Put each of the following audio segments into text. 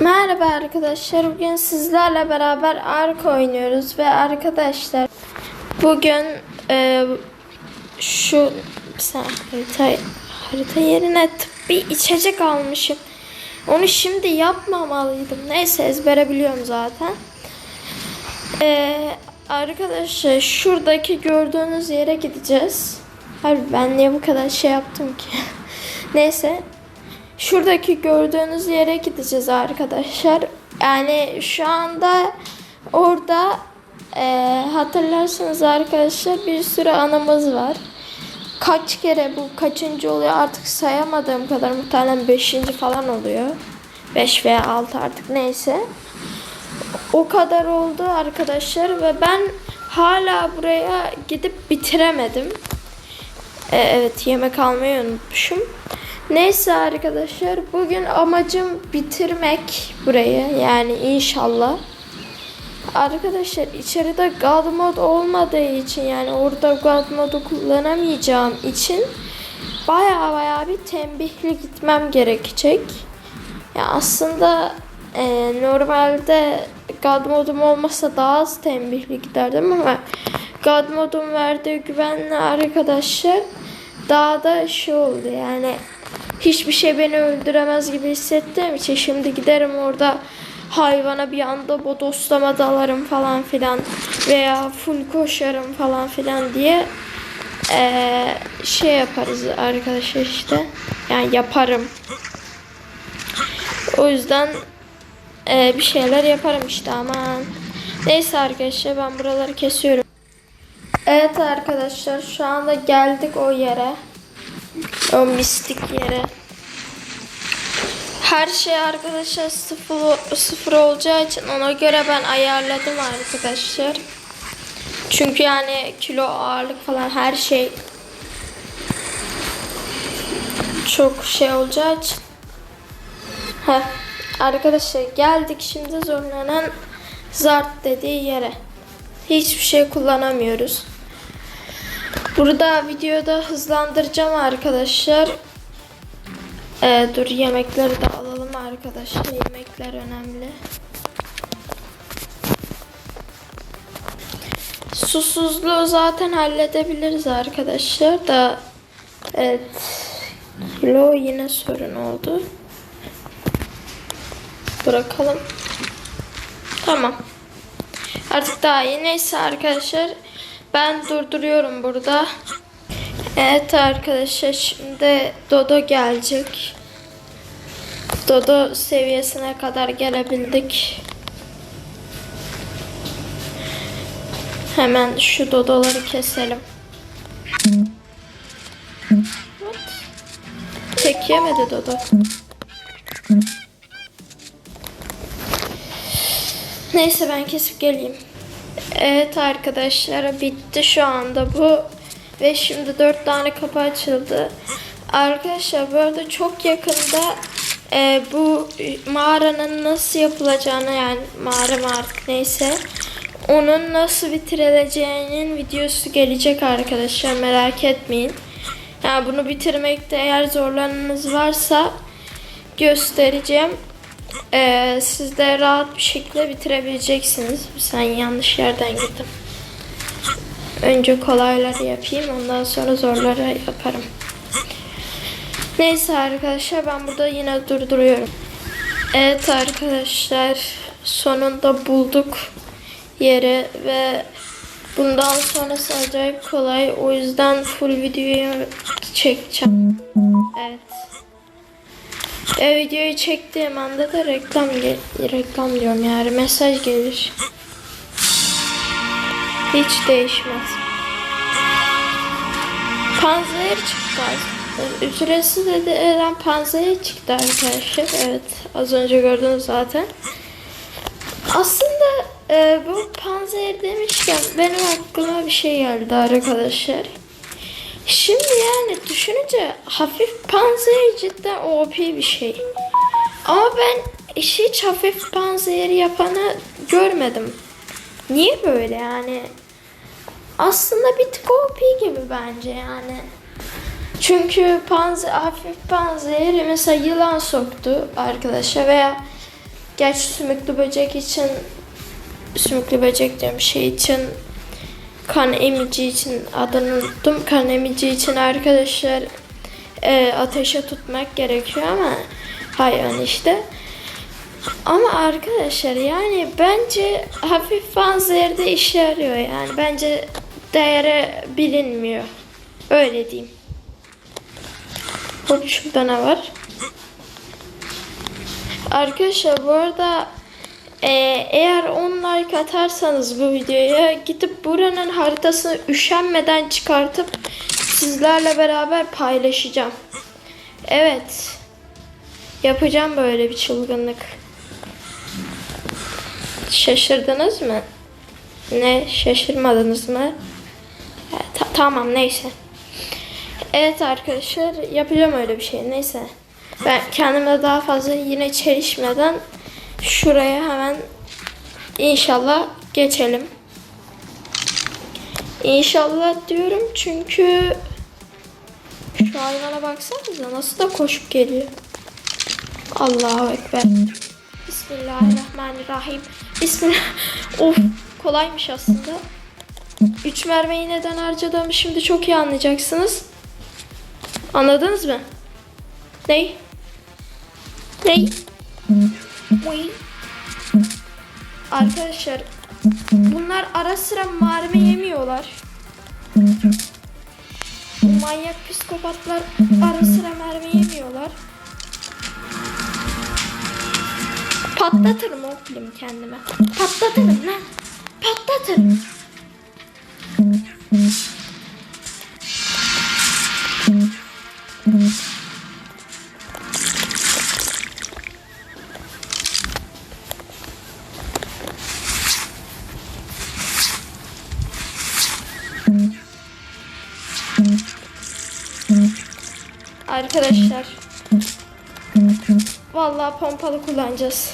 Merhaba arkadaşlar. Bugün sizlerle beraber Ark oynuyoruz ve arkadaşlar bugün e, şu bir saniye, harita, harita yerine tıbbi içecek almışım. Onu şimdi yapmamalıydım. Neyse ezbere biliyorum zaten. E, arkadaşlar şuradaki gördüğünüz yere gideceğiz. Harbi ben niye bu kadar şey yaptım ki? Neyse Şuradaki gördüğünüz yere gideceğiz arkadaşlar. Yani şu anda orada e, hatırlarsanız arkadaşlar bir sürü anımız var. Kaç kere bu kaçıncı oluyor artık sayamadığım kadar muhtemelen beşinci falan oluyor. 5 veya 6 artık neyse. O kadar oldu arkadaşlar ve ben hala buraya gidip bitiremedim. E, evet yemek almayı unutmuşum. Neyse arkadaşlar bugün amacım bitirmek burayı yani inşallah. Arkadaşlar içeride God mod olmadığı için yani orada God modu kullanamayacağım için baya baya bir tembihli gitmem gerekecek. Ya aslında e, normalde God modum olmasa daha az tembihli giderdim ama God modum verdiği güvenli arkadaşlar daha da şey oldu. Yani hiçbir şey beni öldüremez gibi hissettiğim için şimdi giderim orada hayvana bir anda bodoslama dalarım falan filan veya full koşarım falan filan diye eee, şey yaparız arkadaşlar işte. Yani yaparım. O yüzden eee, bir şeyler yaparım işte aman neyse arkadaşlar ben buraları kesiyorum Evet arkadaşlar şu anda geldik o yere o mistik yere her şey arkadaşlar sıfır, sıfır olacağı için ona göre ben ayarladım arkadaşlar. Çünkü yani kilo ağırlık falan her şey çok şey olacağı için. Heh. Arkadaşlar geldik şimdi zorlanan zart dediği yere. Hiçbir şey kullanamıyoruz. Burada videoda hızlandıracağım arkadaşlar. Ee, dur yemekleri de alalım arkadaşlar. Yemekler önemli. Susuzluğu zaten halledebiliriz arkadaşlar da evet kilo yine sorun oldu. Bırakalım. Tamam. Artık daha iyi. Neyse arkadaşlar. Ben durduruyorum burada. Evet arkadaşlar şimdi Dodo gelecek. Dodo seviyesine kadar gelebildik. Hemen şu Dodoları keselim. What? Tek yemedi Dodo. Neyse ben kesip geleyim. Evet arkadaşlar bitti şu anda bu. Ve şimdi dört tane kapı açıldı. Arkadaşlar bu arada çok yakında e, bu mağaranın nasıl yapılacağını yani mağara artık neyse onun nasıl bitirileceğinin videosu gelecek arkadaşlar merak etmeyin. Yani bunu bitirmekte eğer zorlanınız varsa göstereceğim. Ee, siz de rahat bir şekilde bitirebileceksiniz. Sen yanlış yerden gittim. Önce kolayları yapayım ondan sonra zorları yaparım. Neyse arkadaşlar ben burada yine durduruyorum. Evet arkadaşlar sonunda bulduk yeri ve bundan sonrası acayip kolay. O yüzden full videoyu çekeceğim. Evet. E, videoyu çektiğim anda da reklam reklam diyorum yani mesaj gelir. Hiç değişmez. Panzer çıktı. Ücretsiz eden panzer çıktı arkadaşlar. Evet az önce gördünüz zaten. Aslında e, bu panzer demişken benim aklıma bir şey geldi arkadaşlar. Şimdi yani düşününce hafif panzer cidden OP bir şey. Ama ben hiç hafif panzer yapanı görmedim. Niye böyle yani? Aslında bir tık OP gibi bence yani. Çünkü panzer, hafif panzehir mesela yılan soktu arkadaşa veya gerçi sümüklü böcek için sümüklü böcek diyorum şey için kan emici için adını unuttum. Kan emici için arkadaşlar e, ateşe tutmak gerekiyor ama hayvan işte. Ama arkadaşlar yani bence hafif panzehirde işe yarıyor yani. Bence değeri bilinmiyor. Öyle diyeyim. Hop şurada ne var? Arkadaşlar bu arada e, eğer 10 like atarsanız bu videoya gidip buranın haritasını üşenmeden çıkartıp sizlerle beraber paylaşacağım. Evet. Yapacağım böyle bir çılgınlık. Şaşırdınız mı? Ne şaşırmadınız mı? Ta- tamam neyse. Evet arkadaşlar yapacağım öyle bir şey. Neyse. Ben kendime daha fazla yine çelişmeden şuraya hemen inşallah geçelim. İnşallah diyorum çünkü şu hayvana baksanıza nasıl da koşup geliyor. Allahu Ekber. Bismillahirrahmanirrahim. Bismillah. Of kolaymış aslında. Üç mermiyi neden harcadığımı şimdi çok iyi anlayacaksınız. Anladınız mı? Ney? Ney? Arkadaşlar bunlar ara sıra mermi yemiyorlar. Bu manyak psikopatlar ara sıra mermi yemiyorlar. Patlatırım o film kendime. Patlatırım lan. Patlatırım. Vallahi pompalı kullanacağız.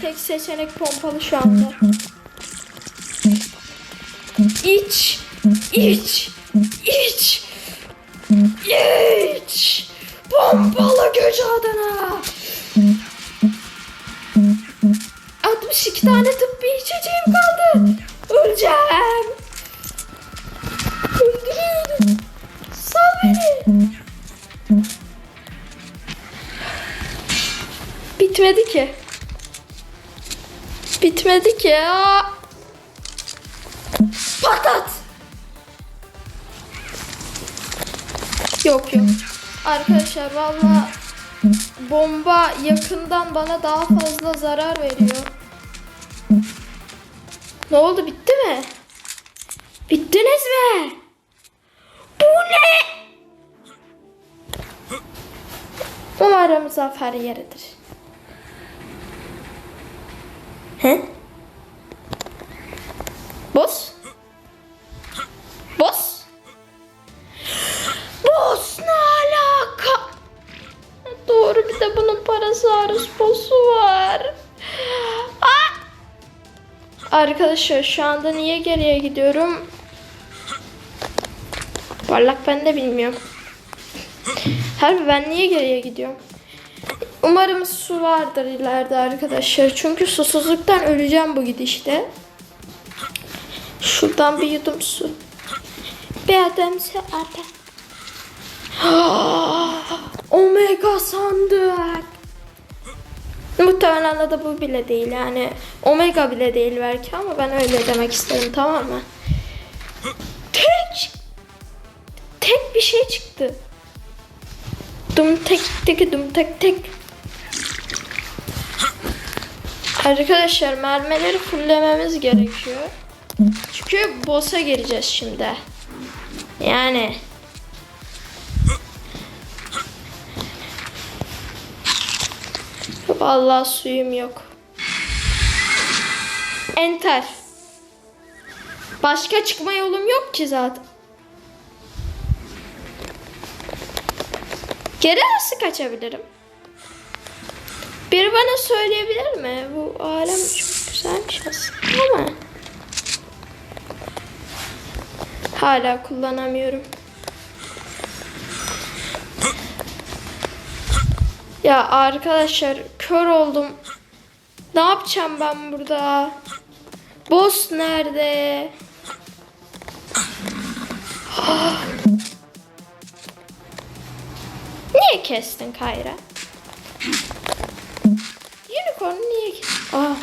Tek seçenek pompalı şu anda. İç, iç, iç, iç. Pompalı güç adına. 62 tane tıbbi içeceğim kaldı. Öleceğim. Öldürün. Sal beni. Bitmedi ki. Bitmedi ki ya. Patlat. Yok yok. Arkadaşlar valla bomba yakından bana daha fazla zarar veriyor. Ne oldu bitti mi? Bittiniz mi? Bu ne? Umarım zafer yeridir. He? Boss? Boss? Boss ne alaka? Doğru bir de bunun parası boss'u var. Aa! Arkadaşlar şu anda niye geriye gidiyorum? Parlak ben de bilmiyorum. Harbi ben niye geriye gidiyorum? Umarım su vardır ileride arkadaşlar. Çünkü susuzluktan öleceğim bu gidişte. Şuradan bir yudum su. Bir adamsa adam. Omega sandık. Muhtemelen de bu bile değil yani. Omega bile değil belki ama ben öyle demek istedim tamam mı? Tek tek bir şey çıktı. Dum tek tek dum tek tek. Arkadaşlar mermileri fullememiz gerekiyor. Çünkü boss'a gireceğiz şimdi. Yani Vallahi suyum yok. Enter. Başka çıkma yolum yok ki zaten. Geri nasıl kaçabilirim? Biri bana söyleyebilir mi? Bu alem çok güzelmiş aslında ama hala kullanamıyorum. Ya arkadaşlar kör oldum. Ne yapacağım ben burada? Boss nerede? Niye kestin Kayra? Unicorn niye? Aa.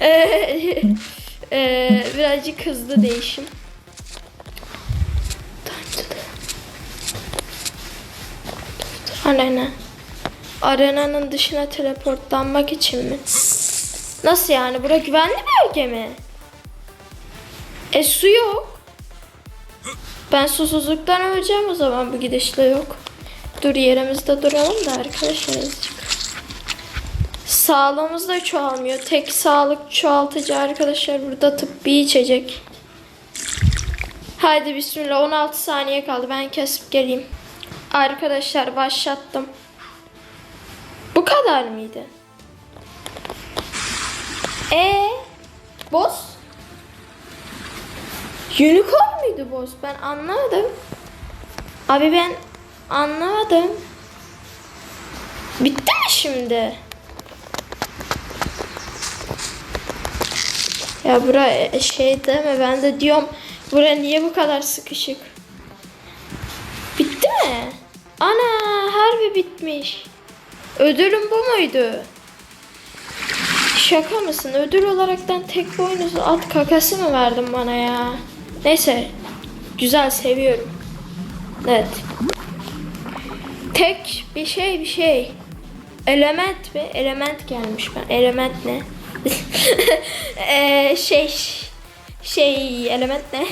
Eee, eee, birazcık hızlı değişim. Arena. Arenanın dışına teleportlanmak için mi? Nasıl yani? Bura güvenli bölge mi? E su yok. Ben susuzluktan öleceğim o zaman bu gidişle yok. Dur yerimizde duralım da arkadaşlar azıcık. Sağlığımız da çoğalmıyor. Tek sağlık çoğaltıcı arkadaşlar burada tıbbi içecek. Haydi bismillah 16 saniye kaldı. Ben kesip geleyim. Arkadaşlar başlattım. Bu kadar mıydı? E boss? Unicorn muydu boss? Ben anlamadım. Abi ben anlamadım. Bitti mi şimdi? Ya bura e, şey deme ben de diyorum bura niye bu kadar sıkışık? Bitti mi? Ana harbi bitmiş. Ödülüm bu muydu? Şaka mısın? Ödül olaraktan tek boynuzlu at kakası mı verdin bana ya? Neyse. Güzel seviyorum. Evet. Tek bir şey bir şey. Element mi? Element gelmiş ben. Element ne? Eee şey şey element ne?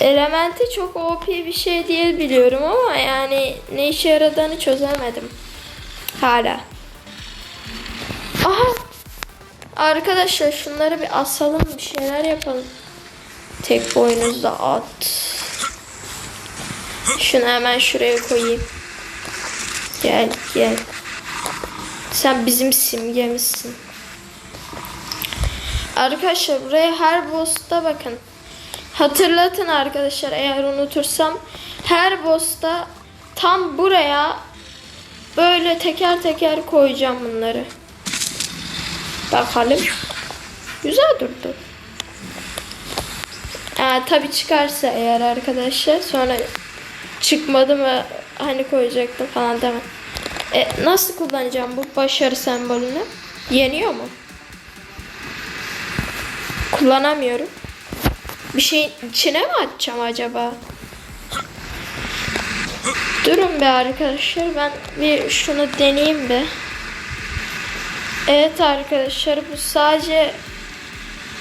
Elementi çok OP bir şey diye biliyorum ama yani ne işe yaradığını çözemedim. Hala. Aha. Arkadaşlar şunları bir asalım bir şeyler yapalım. Tek boynuzda at. Şunu hemen şuraya koyayım. Gel gel. Sen bizim simgemizsin. Arkadaşlar buraya her boss'ta bakın. Hatırlatın arkadaşlar eğer unutursam. Her boss'ta tam buraya böyle teker teker koyacağım bunları. Bakalım. Güzel durdu. Ee, tabi çıkarsa eğer arkadaşlar sonra çıkmadı mı hani koyacaktım falan demem. E, nasıl kullanacağım bu başarı sembolünü? Yeniyor mu? Kullanamıyorum. Bir şey içine mi atacağım acaba? Durun be arkadaşlar ben bir şunu deneyeyim be. Evet arkadaşlar bu sadece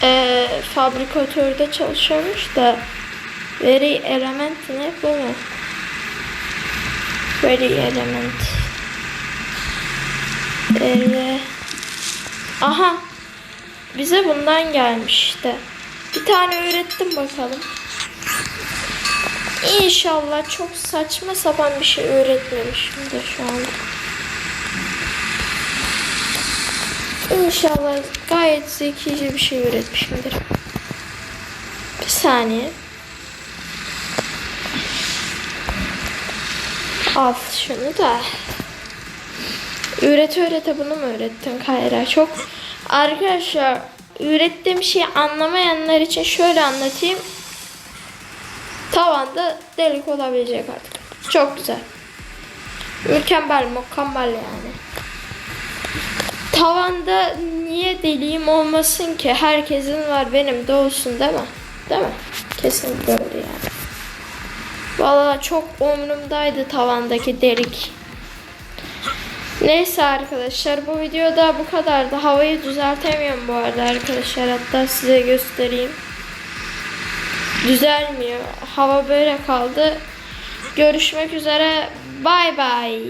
e, fabrikatörde çalışıyormuş da veri element ne bu mu? Veri element. Veri. Aha. Bize bundan gelmiş işte. Bir tane öğrettim bakalım. İnşallah çok saçma sapan bir şey öğretmemişimdir şu anda. İnşallah gayet zekice bir şey öğretmişimdir. Bir saniye. Al şunu da. Öğrete öğrete bunu mu öğrettin Kayra? Çok arkadaşlar ürettiğim şeyi anlamayanlar için şöyle anlatayım. Tavanda delik olabilecek artık. Çok güzel. Mükemmel, mükemmel yani. Tavanda niye deliğim olmasın ki? Herkesin var benim de olsun değil mi? Değil mi? Kesinlikle öyle yani. Vallahi çok umurumdaydı tavandaki delik. Neyse arkadaşlar bu videoda bu kadardı. Havayı düzeltemiyorum bu arada arkadaşlar. Hatta size göstereyim. Düzelmiyor. Hava böyle kaldı. Görüşmek üzere. Bay bay.